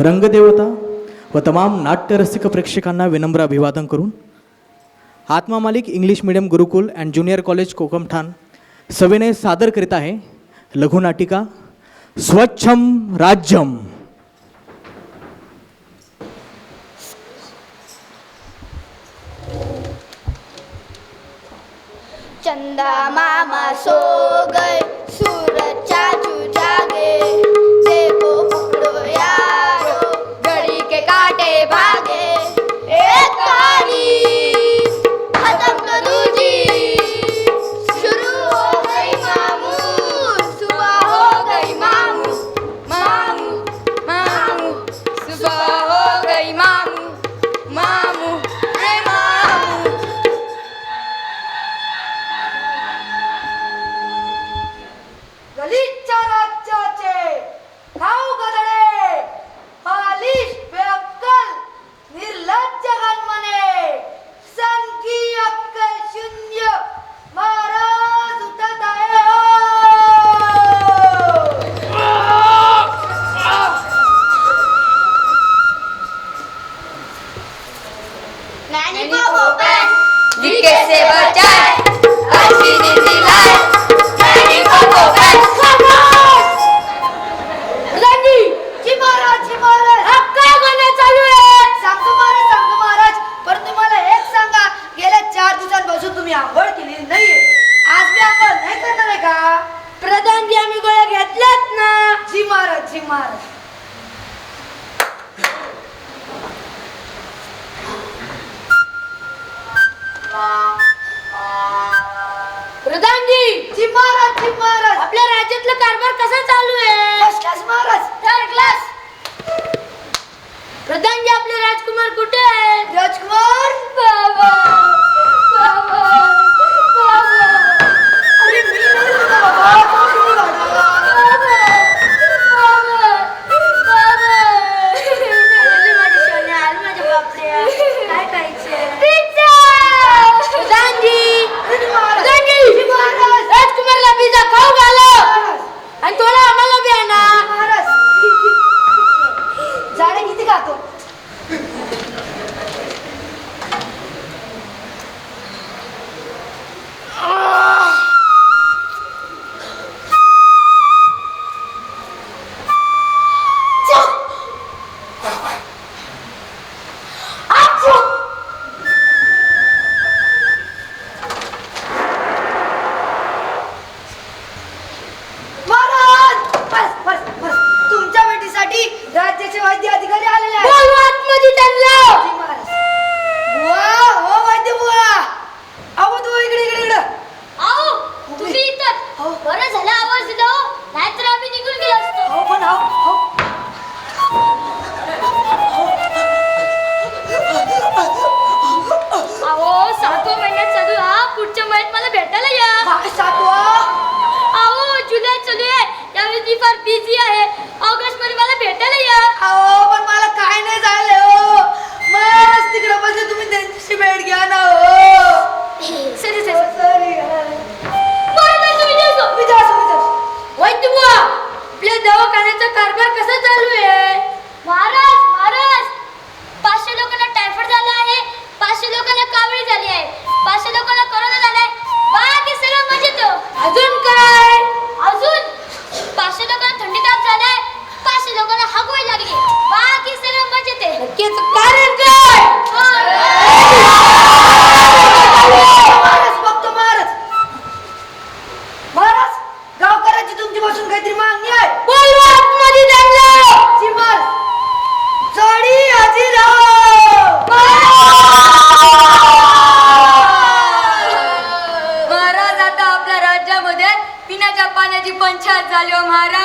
रंगदेवता व तमाम नाट्यरसिक प्रेक्षकांना विनम्र अभिवादन करून Atma Malik English medium Gurukul and junior college Kokamthan सविनय सादर करीत आहे. लघुनाटिका स्वच्छम राज्यम. चंदा मामा सो गय सूरचा मालिक महाराज. आपल्या राज्यातला कारभार कसा चालू आहे? क्लास महाराज. प्रधानजी आपले राजकुमार कुठे आहे राजकुमार? बाबा. जाल्यो महाराज.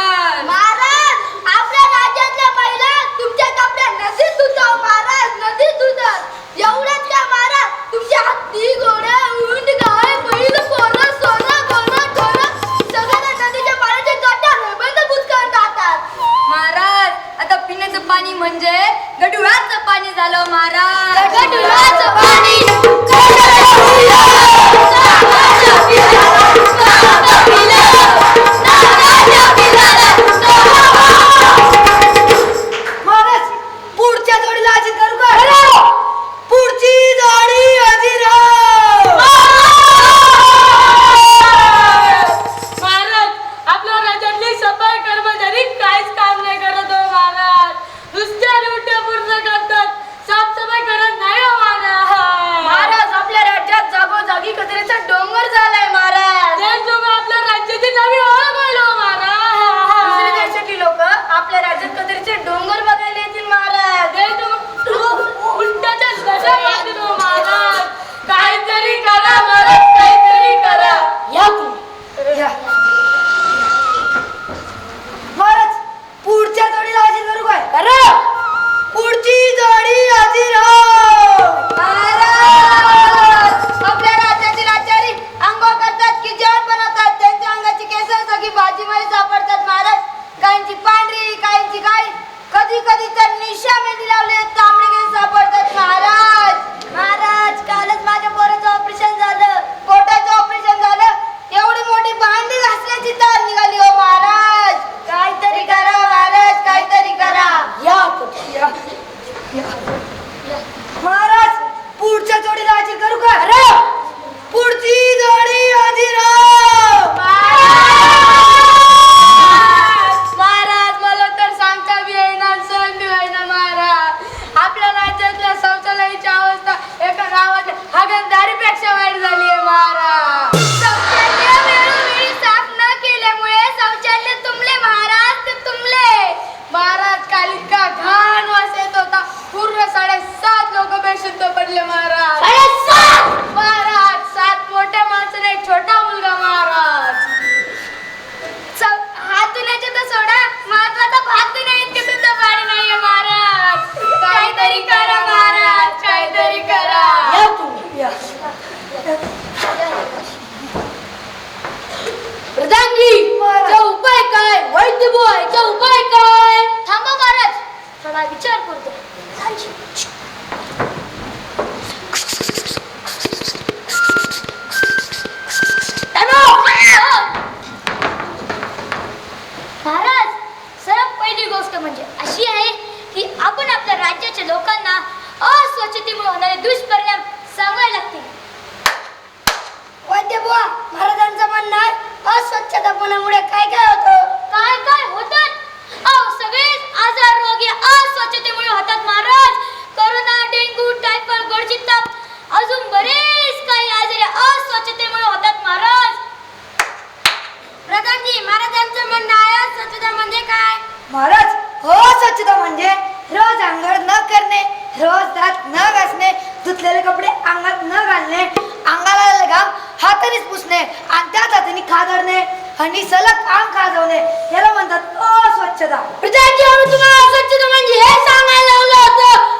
आणि सलग काम खाजवणे याला म्हणतात अस्वच्छता. प्रजाजी अस्वच्छता म्हणजे हे सांगायला लावलं होतं.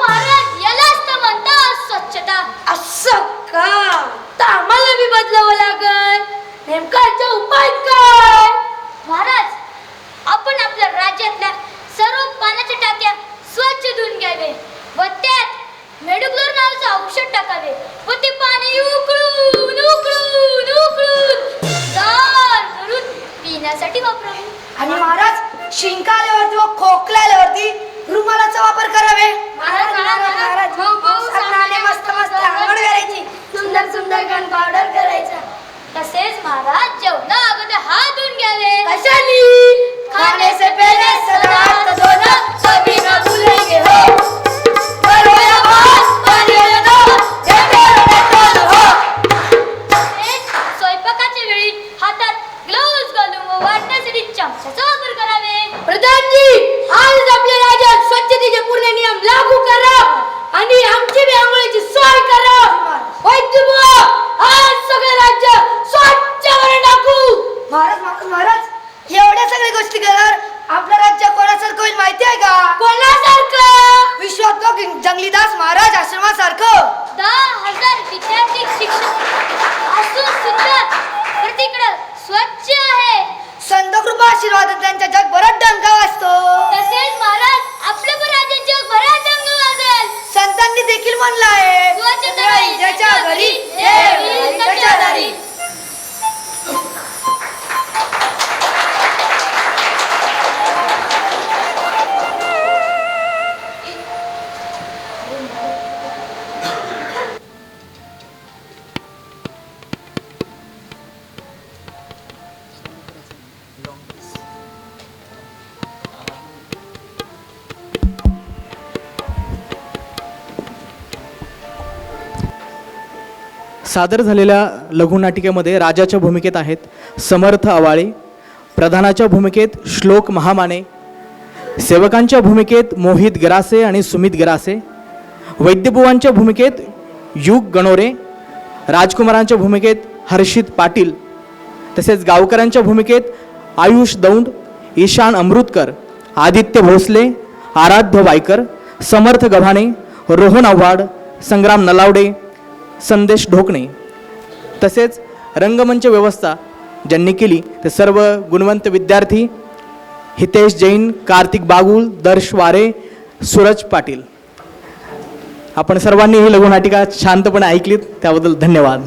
महाराज यालाच तर म्हणता अस्वच्छता. असं का? तर आम्हाला बी बदलावं लागल. उपाय काय? महाराज आपण आपल्या राज्यातल्या सर्व पाण्याच्या टाक्या स्वच्छ धुवून घ्यावे व त्यात मेडुक्लोर नावाचं औषध टाकावे व ते पाणी उकळून पिण्यासाठी वापरावे. आणि महाराज शिंकाल्यावरती व खोकला रुमालाचा वापर करावे. महाराज महाराज महाराज हो, हो, मस्त मस्त आंघोळ करायची. सुंदर सुंदर गण पावडर करायचा. तसेच महाराज जेवणा अगोदर हात धुवून घ्यावे. कशाने? खाने से पहले सदा धोना कभी ना भूलेंगे हो. तिकडं स्वच्छ आहे. संत कृपा आशीर्वाद त्यांच्या जगभरात डंका वाजतो. तसेच महाराज आपलं पण राज्य जगभरात डंका वाजेल. संतांनी देखील म्हणलं आहे स्वच्छता घरी देव घरी. सादर झालेल्या लघुनाटिकेमध्ये राजाच्या भूमिकेत आहेत समर्थ आवाळे प्रधानाच्या भूमिकेत श्लोक महामाने सेवकांच्या भूमिकेत मोहित गरासे आणि सुमित गरासे वैद्यबुवांच्या भूमिकेत युग गणोरे राजकुमारांच्या भूमिकेत हर्षित पाटील तसेच गावकऱ्यांच्या भूमिकेत आयुष दौंड ईशान अमृतकर आदित्य भोसले आराध्य वायकर समर्थ गव्हाणे रोहन आव्हाड संग्राम नलावडे संदेश ढोकणे. तसेच रंगमंच व्यवस्था ज्यांनी केली ते सर्व गुणवंत विद्यार्थी हितेश जैन कार्तिक बागुल दर्श वारे सूरज पाटील. आपण सर्वांनी ही लघुनाटिका शांतपणे ऐकलीत त्याबद्दल धन्यवाद.